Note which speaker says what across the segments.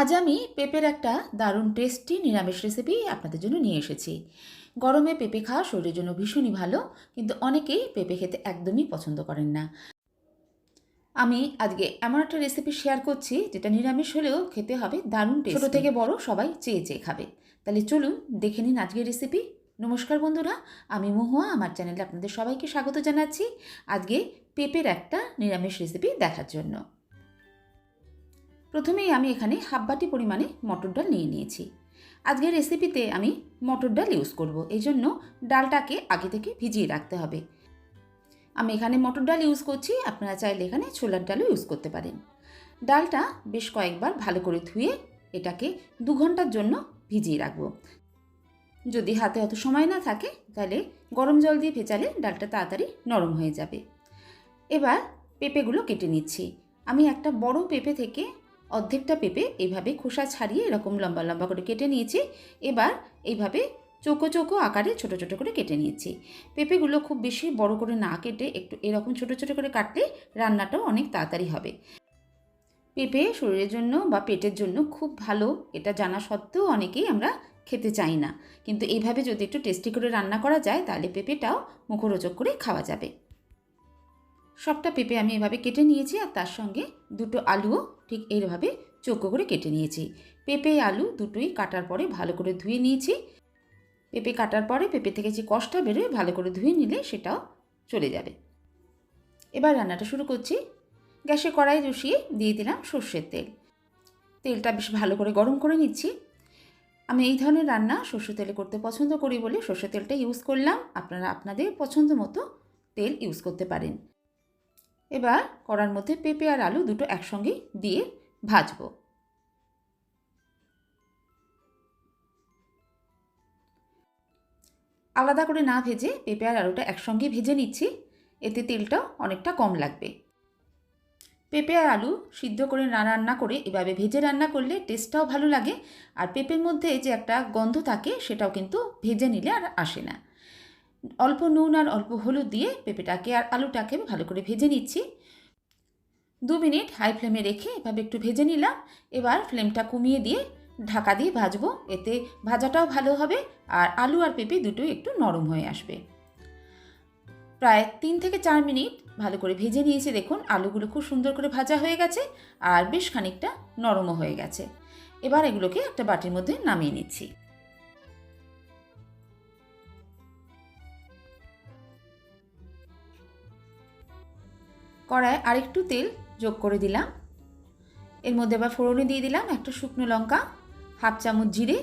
Speaker 1: আজ আমি পেঁপের একটা দারুণ টেস্টি নিরামিষ রেসিপি আপনাদের জন্য নিয়ে এসেছি। গরমে পেঁপে খাওয়া শরীরের জন্য ভীষণই ভালো, কিন্তু অনেকেই পেঁপে খেতে একদমই পছন্দ করেন না। আমি আজকে এমন একটা রেসিপি শেয়ার করছি, যেটা নিরামিষ হলেও খেতে হবে দারুণ টেস্ট ছোটো থেকে বড়, সবাই চেয়ে চেয়ে খাবে। তাহলে চলুন দেখে নিন আজকের রেসিপি নমস্কার বন্ধুরা, আমি মহুয়া, আমার চ্যানেলে আপনাদের সবাইকে স্বাগত জানাচ্ছি আজকে পেঁপের একটা নিরামিষ রেসিপি দেখার জন্য। প্রথমেই আমি এখানে হাফ বাটি পরিমাণে মটর ডাল নিয়ে নিয়েছি। আজকের রেসিপিতে আমি মটর ডাল ইউজ করব, এই জন্য ডালটাকে আগে থেকে ভিজিয়ে রাখতে হবে। আমি এখানে মটর ডাল ইউজ করছি, আপনারা চাইলে এখানে ছোলার ডালও ইউজ করতে পারেন। ডালটা বেশ কয়েকবার ভালো করে ধুয়ে এটাকে দু ঘণ্টার জন্য ভিজিয়ে রাখব। যদি হাতে অত সময় না থাকে, তাহলে গরম জল দিয়ে ভেজালে ডালটা তাড়াতাড়ি নরম হয়ে যাবে। এবার পেঁপেগুলো কেটে নিচ্ছি। আমি একটা বড় পেঁপে থেকে অর্ধেকটা পেঁপে এইভাবে খোসা ছাড়িয়ে এরকম লম্বা লম্বা করে কেটে নিয়েছি। এবার এইভাবে চৌকো চৌকো আকারে ছোট ছোট করে কেটে নিয়েছি। পেঁপেগুলো খুব বেশি বড় করে না কেটে একটু এরকম ছোট ছোট করে কাটলে রান্নাটাও অনেক তাড়াতাড়ি হবে। পেঁপে শরীরের জন্য বা পেটের জন্য খুব ভালো, এটা জানা সত্ত্বেও অনেকেই আমরা খেতে চাই না। কিন্তু এইভাবে যদি একটু টেস্টি করে রান্না করা যায়, তাহলে পেঁপেটাও মুখরোচক করে খাওয়া যাবে। সবটা পেঁপে আমি এভাবে কেটে নিয়েছি আর তার সঙ্গে দুটো আলুও ঠিক এইভাবে চৌকো করে কেটে নিয়েছি। পেঁপে, আলু দুটোই কাটার পরে ভালো করে ধুয়ে নিয়েছি। পেঁপে কাটার পরে পেঁপে থেকে যে কষটা বেরোয় ভালো করে ধুয়ে নিলে সেটাও চলে যাবে। এবার রান্নাটা শুরু করছি। গ্যাসে কড়াই বসিয়ে দিয়ে দিলাম সর্ষের তেল। তেলটা বেশ ভালো করে গরম করে নিচ্ছি। আমি এই ধরনের রান্না সর্ষে তেলে করতে পছন্দ করি বলে সর্ষে তেলটা ইউজ করলাম। আপনারা আপনাদের পছন্দ মতো তেল ইউজ করতে পারেন। এবার কড়ার মধ্যে পেঁপে আর আলু দুটো একসঙ্গে দিয়ে ভাজবো। আলাদা করে না ভেজে পেঁপে আর আলুটা একসঙ্গে ভেজে নিচ্ছি, এতে তেলটাও অনেকটা কম লাগবে। পেঁপে আর আলু সিদ্ধ করে না রান্না করে এভাবে ভেজে রান্না করলে টেস্টটাও ভালো লাগে, আর পেঁপের মধ্যে যে একটা গন্ধ থাকে সেটাও কিন্তু ভেজে নিলে আর আসে না। অল্প নুন আর অল্প হলুদ দিয়ে পেঁপেটাকে আর আলুটাকে আমি ভালো করে ভেজে নিচ্ছি। দু মিনিট হাই ফ্লেমে রেখে এভাবে একটু ভেজে নিলাম। এবার ফ্লেমটা কমিয়ে দিয়ে ঢাকা দিয়ে ভাজবো। এতে ভাজাটাও ভালো হবে আর আলু আর পেঁপে দুটোই একটু নরম হয়ে আসবে। প্রায় তিন থেকে চার মিনিট ভালো করে ভেজে নিয়েছি। দেখুন, আলুগুলো খুব সুন্দর করে ভাজা হয়ে গেছে আর বেশ খানিকটা নরমও হয়ে গেছে। এবার এগুলোকে একটা বাটির মধ্যে নামিয়ে নিচ্ছি। কড়ায় আরেকটু তেল যোগ করে দিলাম। এর মধ্যে আবার ফোড়নে দিয়ে দিলাম একটা শুকনো লঙ্কা, হাফ চামচ জিরে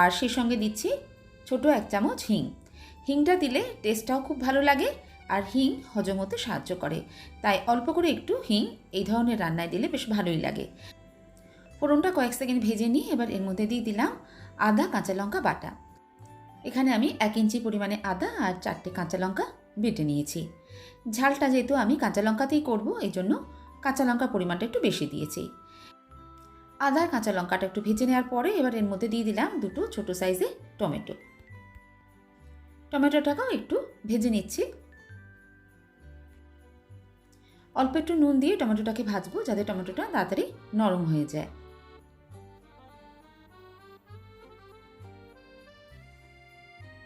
Speaker 1: আর সেই সঙ্গে দিচ্ছি ছোট এক চামচ হিং। হিংটা দিলে টেস্টটাও খুব ভালো লাগে আর হিং হজম হতে সাহায্য করে। তাই অল্প করে একটু হিং এই ধরনের রান্নায় দিলে বেশ ভালোই লাগে। ফোড়নটা কয়েক সেকেন্ড ভেজে নিয়ে এবার এর মধ্যে দিয়ে দিলাম আদা, কাঁচা লঙ্কা বাটা। এখানে আমি এক ইঞ্চি পরিমাণে আদা আর চারটে কাঁচা লঙ্কা বেটে নিয়েছি। ঝালটা যেহেতু আমি কাঁচা লঙ্কাতেই করব এই জন্য কাঁচা লঙ্কার পরিমাণটা একটু বেশি দিয়েছি। আদার কাঁচা লঙ্কাটা একটু ভেজে নেওয়ার পরে এবার এর মধ্যে দিয়ে দিলাম দুটো ছোট সাইজে টমেটো। টমেটোটাকেও একটু ভেজে নিচ্ছি। অল্প একটু নুন দিয়ে টমেটোটাকে ভাজবো, যাতে টমেটোটা তাড়াতাড়ি নরম হয়ে যায়।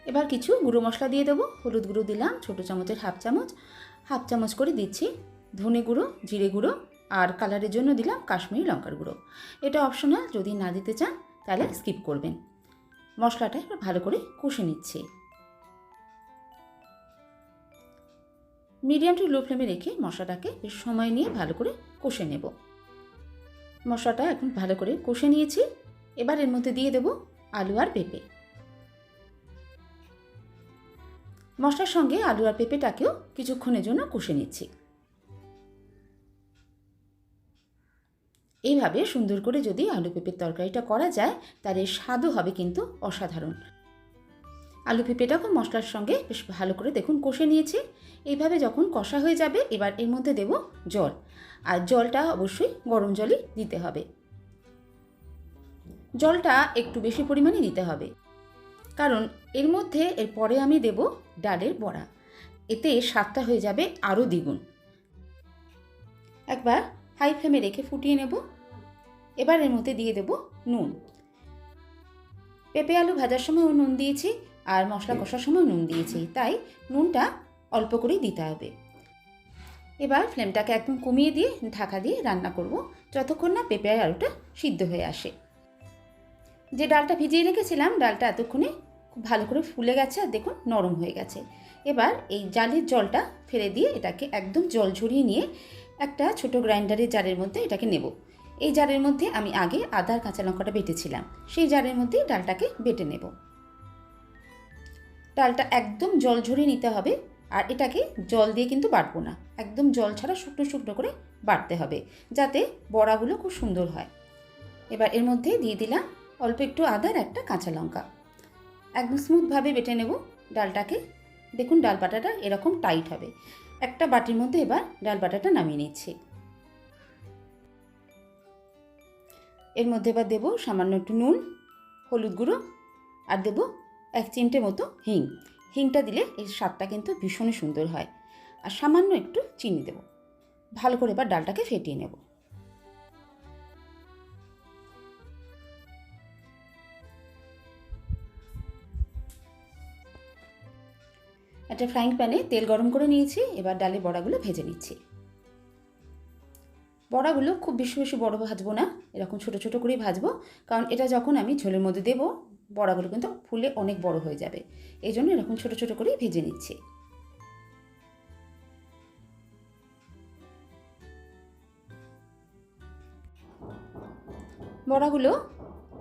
Speaker 1: এবার কিছু গুঁড়ো মশলা দিয়ে দেবো। হলুদ গুঁড়ো দিলাম, ছোটো চামচের হাফ চামচ। হাফ চামচ করে দিচ্ছি ধনে গুঁড়ো, জিরে গুঁড়ো আর কালারের জন্য দিলাম কাশ্মীরি লঙ্কার গুঁড়ো। এটা অপশনাল, যদি না দিতে চান তাহলে স্কিপ করবেন। মশলাটা এবার ভালো করে কষে নিচ্ছি। মিডিয়াম টু লো ফ্লেমে রেখে মশলাটাকে বেশ সময় নিয়ে ভালো করে কষে নেব। মশলাটা এখন ভালো করে কষে নিয়েছি। এবার এর মধ্যে দিয়ে দেবো আলু আর পেঁপে। মশলার সঙ্গে আলু আর পেঁপেটাকেও কিছুক্ষণের জন্য কষে নিচ্ছি। এইভাবে সুন্দর করে যদি আলু পেঁপের তরকারিটা করা যায়, তার এর স্বাদও হবে কিন্তু অসাধারণ। আলু পেঁপেটাকেও মশলার সঙ্গে বেশ ভালো করে দেখুন কষে নিয়েছি। এইভাবে যখন কষা হয়ে যাবে, এবার এর মধ্যে দেব জল। আর জলটা অবশ্যই গরম জলই দিতে হবে। জলটা একটু বেশি পরিমাণে দিতে হবে। কারণ এর মধ্যে এরপরে আমি দেব ডালের বড়া। এতে স্বাদটা হয়ে যাবে আরও দ্বিগুণ। একবার হাই ফ্লেমে রেখে ফুটিয়ে নেব। এবার এর মধ্যে দিয়ে দেব নুন। পেঁপে আলু ভাজার সময়ও নুন দিয়েছি আর মশলা কষার সময় নুন দিয়েছি, তাই নুনটা অল্প করেই দিতে হবে। এবার ফ্লেমটাকে একদম কমিয়ে দিয়ে ঢাকা দিয়ে রান্না করব, যতক্ষণ না পেঁপে আলুটা সিদ্ধ হয়ে আসে। যে ডালটা ভিজিয়ে রেখেছিলাম, ডালটা এতক্ষণে খুব ভালো করে ফুলে গেছে আর দেখুন নরম হয়ে গেছে। এবার এই জালের জলটা ফেলে দিয়ে এটাকে একদম জল ঝরিয়ে নিয়ে একটা ছোট গ্রাইন্ডারের জারের মধ্যে এটাকে নেব। এই জারের মধ্যে আমি আগে আদার কাঁচা লঙ্কাটা বেটেছিলাম। সেই জারের মধ্যে ডালটাকে বেটে নেব। ডালটা একদম জল ঝরিয়ে নিতে হবে আর এটাকে জল দিয়ে কিন্তু বাটবো না। একদম জল ছাড়া শুকনো শুকনো করে বাটতে হবে যাতে বড়াগুলো খুব সুন্দর হয়। এবার এর মধ্যে দিয়ে দিলাম অল্প একটু আদার একটা কাঁচা লঙ্কা। একদম স্মুথভাবে বেটে নেব ডালটাকে। দেখুন ডাল বাটাটা এরকম টাইট হবে। একটা বাটির মধ্যে এবার ডাল বাটাটা নামিয়ে নিচ্ছি। এর মধ্যে এবার দেবো সামান্য একটু নুন, হলুদ গুঁড়ো আর দেবো এক চিমটে মতো হিং। হিংটা দিলে এর স্বাদটা কিন্তু ভীষণই সুন্দর হয়। আর সামান্য একটু চিনি দেবো। ভালো করে এবার ডালটাকে ফেটিয়ে নেব। একটা ফ্রাইং প্যানে তেল গরম করে নিয়েছি, এবার ডালের বড়াগুলো ভেজে নিচ্ছি। বড়াগুলো খুব বেশি বেশি বড় ভাজবো না, এরকম ছোট ছোট করেই ভাজবো, কারণ এটা যখন আমি ঝোলের মধ্যে দেবো, বড়াগুলো কিন্তু ফুলে অনেক বড় হয়ে যাবে। এই জন্য এরকম ছোট ছোট করেই ভেজে নিচ্ছি। বড়াগুলো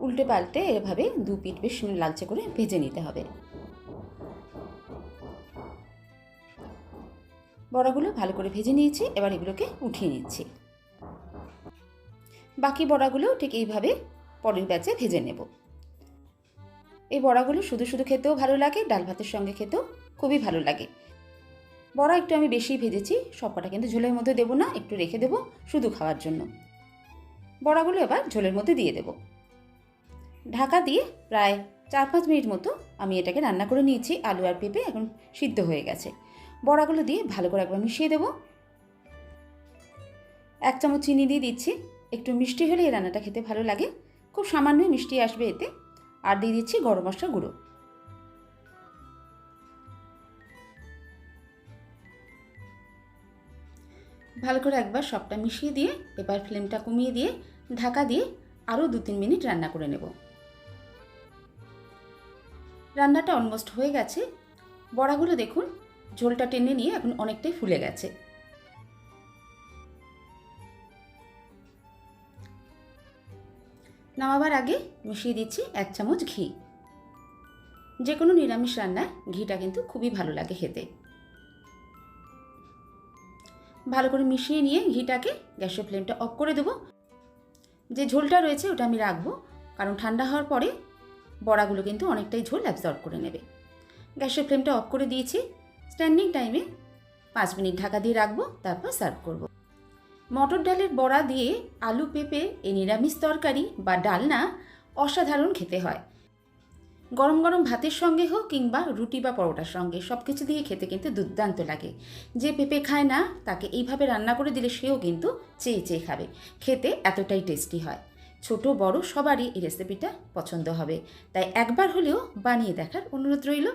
Speaker 1: উল্টে পাল্টে এভাবে দু পিঠ বেশ লালচে করে ভেজে নিতে হবে। বড়াগুলো ভালো করে ভেজে নিয়েছি, এবার এগুলোকে উঠিয়ে নিচ্ছি। বাকি বড়াগুলো ঠিক এইভাবে পরের ব্যাচে ভেজে নেব। এই বড়াগুলো শুধু শুধু খেতেও ভালো লাগে, ডাল ভাতের সঙ্গে খেতেও খুবই ভালো লাগে। বড়া একটু আমি বেশি ভেজেছি, সবকটা কিন্তু ঝোলের মধ্যে দেবো না, একটু রেখে দেবো শুধু খাওয়ার জন্য। বড়াগুলো এবার ঝোলের মধ্যে দিয়ে দেব। ঢাকা দিয়ে প্রায় চার পাঁচ মিনিট মতো আমি এটাকে রান্না করে নিয়েছি, আলু আর পেঁপে এখন সিদ্ধ হয়ে গেছে। বড়াগুলো দিয়ে ভালো করে একবার মিশিয়ে দেবো। এক চামচ চিনি দিয়ে দিচ্ছি। একটু মিষ্টি হলে এই রান্নাটা খেতে ভালো লাগে। খুব সামান্যই মিষ্টি আসবে এতে। আর দিয়ে দিচ্ছি গরম মশলা গুঁড়ো। ভালো করে একবার সবটা মিশিয়ে দিয়ে, এবার ফ্লেমটা কমিয়ে দিয়ে, ঢাকা দিয়ে আরও দু তিন মিনিট রান্না করে নেব। রান্নাটা অলমোস্ট হয়ে গেছে। বড়াগুলো দেখুন ঝোলটা টেনে নিয়ে এখন অনেকটাই ফুলে গেছে। নামাবার আগে মিশিয়ে দিচ্ছি এক চামচ ঘি। যে কোনো নিরামিষ রান্নায় ঘিটা কিন্তু খুবই ভালো লাগে খেতে। ভালো করে মিশিয়ে নিয়ে ঘিটাকে গ্যাসের ফ্লেমটা অফ করে দেবো। যে ঝোলটা রয়েছে ওটা আমি রাখব, কারণ ঠান্ডা হওয়ার পরে বড়াগুলো কিন্তু অনেকটাই ঝোল অ্যাবজর্ব করে নেবে। গ্যাসের ফ্লেমটা অফ করে দিয়েছি। স্ট্যান্ডিং টাইমে পাঁচ মিনিট ঢাকা দিয়ে রাখব, তারপর সার্ভ করব। মটর ডালের বড়া দিয়ে আলু পেঁপে এই নিরামিষ তরকারি বা ডালনা অসাধারণ খেতে হয়। গরম গরম ভাতের সঙ্গে হোক কিংবা রুটি বা পরোটার সঙ্গে সব কিছু দিয়ে খেতে কিন্তু দুর্দান্ত লাগে। যে পেঁপে খায় না, তাকে এইভাবে রান্না করে দিলে সেও কিন্তু চেয়ে চেয়ে খাবে। খেতে এতটাই টেস্টি হয়। ছোট, বড়, সবারই এই রেসিপিটা পছন্দ হবে। তাই একবার হলেও বানিয়ে দেখার অনুরোধ রইল।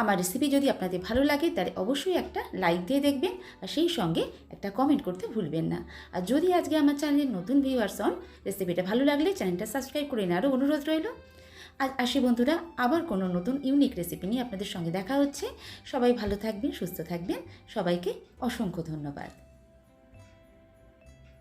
Speaker 1: আমার রেসিপি যদি আপনাদের ভালো লাগে, তাহলে অবশ্যই একটা লাইক দিয়ে দেখবেন, আর সেই সঙ্গে একটা কমেন্ট করতে ভুলবেন না। আর যদি আজকে আমার চ্যানেলের নতুন ভিউয়ার্স হন রেসিপিটা ভালো লাগলে চ্যানেলটা সাবস্ক্রাইব করে নেওয়ারও অনুরোধ রইল। আজ আসি বন্ধুরা, আবার কোনো নতুন ইউনিক রেসিপি নিয়ে আপনাদের সঙ্গে দেখা হচ্ছে। সবাই ভালো থাকবেন, সুস্থ থাকবেন। সবাইকে অসংখ্য ধন্যবাদ।